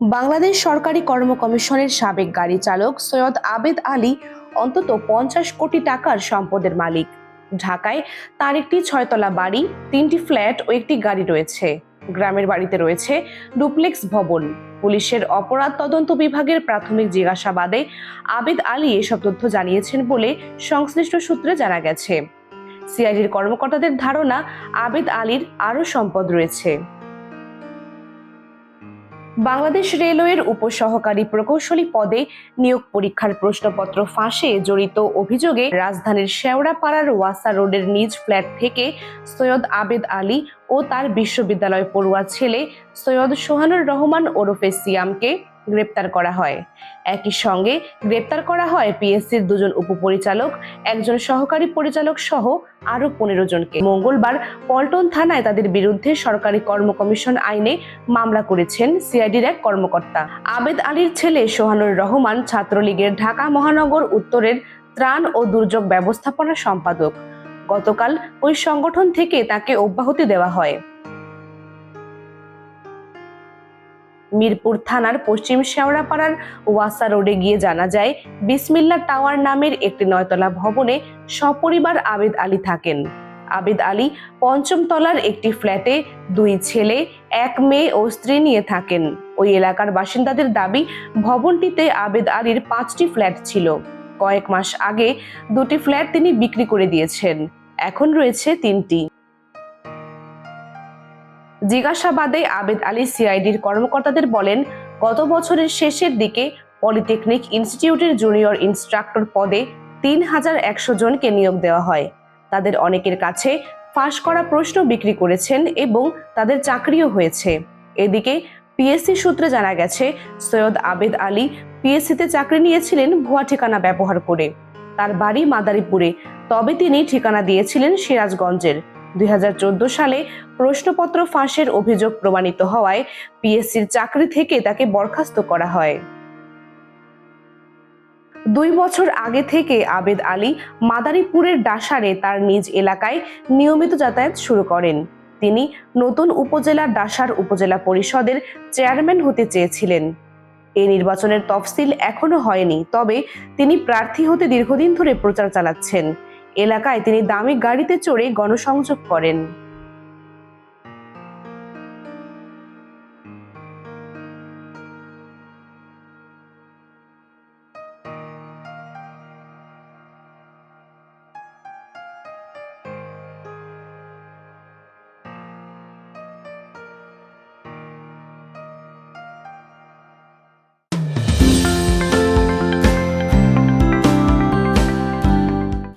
বাংলাদেশ সরকারি কর্ম কমিশনের সাবেক গাড়ি চালক সৈয়দ আবেদ আলী অন্তত পঞ্চাশ কোটি টাকার সম্পদের মালিক। ঢাকায় তার একটি ছয়তলা বাড়ি, তিনটি ফ্ল্যাট ও একটি গাড়ি রয়েছে। গ্রামের বাড়িতে রয়েছে ডুপ্লেক্স ভবন। পুলিশের অপরাধ তদন্ত বিভাগের প্রাথমিক জিজ্ঞাসাবাদে আবেদ আলী এসব তথ্য জানিয়েছেন বলে সংশ্লিষ্ট সূত্রে জানা গেছে। সিআইডির কর্মকর্তাদের ধারণা, আবেদ আলীর আরও সম্পদ রয়েছে। বাংলাদেশ রেলওয়ের উপসহকারী প্রকৌশলী পদে নিয়োগ পরীক্ষার প্রশ্নপত্র ফাঁসে জড়িত অভিযোগে রাজধানীর শেওড়াপাড়ার ওয়াসা রোডের নিজ ফ্ল্যাট থেকে সৈয়দ আবেদ আলী ও তার বিশ্ববিদ্যালয় পড়ুয়া ছেলে সৈয়দ সোহানুর রহমান ওরফে সিয়ামকে গ্রেপ্তার করা হয়। একই সঙ্গে গ্রেপ্তার করা হয় পিএসসির দুজন উপপরিচালক, একজন সহকারী পরিচালক সহ আরও পনেরো জনকে। মঙ্গলবার পল্টন থানায় তাদের বিরুদ্ধে সরকারি কর্ম কমিশন আইনে মামলা করেছেন সিআইডির এক কর্মকর্তা। আবেদ আলীর ছেলে সোহানুর রহমান ছাত্রলীগের ঢাকা মহানগর উত্তরের ত্রাণ ও দুর্যোগ ব্যবস্থাপনা সম্পাদক। গতকাল ওই সংগঠন থেকে তাকে অব্যাহতি দেওয়া হয়। মিরপুর থানার পশ্চিম শেওড়াপাড়ার ওয়াসা রোডে গিয়ে জানা যায়, বিসমিল্লা টাওয়ার নামের একটি নয়তলা ভবনে সপরিবার আবেদ আলী থাকেন। আবেদ আলী পঞ্চম তলার একটি ফ্ল্যাটে দুই ছেলে, এক মেয়ে ও স্ত্রী নিয়ে থাকেন। ওই এলাকার বাসিন্দাদের দাবি, ভবনটিতে আবেদ আলীর পাঁচটি ফ্ল্যাট ছিল। কয়েক মাস আগে দুটি ফ্ল্যাট তিনি বিক্রি করে দিয়েছেন। এখন রয়েছে তিনটি। জিজ্ঞাসাবাদে আবেদ আলী সিআইডির কর্মকর্তাদের বলেন, গত বছরের শেষের দিকে পলিটেকনিক ইনস্টিটিউটের জুনিয়র ইনস্ট্রাক্টর পদে তিন হাজার একশো জনকে নিয়োগ দেওয়া হয়। তাদের অনেকের কাছে ফাঁস করা প্রশ্ন বিক্রি করেছেন এবং তাদের চাকরিও হয়েছে। এদিকে পিএসসি সূত্রে জানা গেছে, সৈয়দ আবেদ আলী পিএসসিতে চাকরি নিয়েছিলেন ভুয়া ঠিকানা ব্যবহার করে। তার বাড়ি মাদারীপুরে, তবে তিনি ঠিকানা দিয়েছিলেন সিরাজগঞ্জের। দুই হাজার চোদ্দ সালে প্রশ্নপত্র ফাঁসের অভিযোগ প্রমাণিত হওয়ায় পিএসসির চাকরি থেকে তাকে বরখাস্ত করা হয়। দুই বছর আগে থেকে আবেদ আলী মাদারীপুরের ডাসারে তার নিজ এলাকায় নিয়মিত যাতায়াত শুরু করেন। তিনি নতুন উপজেলা ডাসার উপজেলা পরিষদের চেয়ারম্যান হতে চেয়েছিলেন। এই নির্বাচনের তফসিল এখনও হয়নি, তবে তিনি প্রার্থী হতে দীর্ঘদিন ধরে প্রচার চালাচ্ছেন। এলাকায় তিনি দামি গাড়িতে চড়ে গণসংযোগ করেন।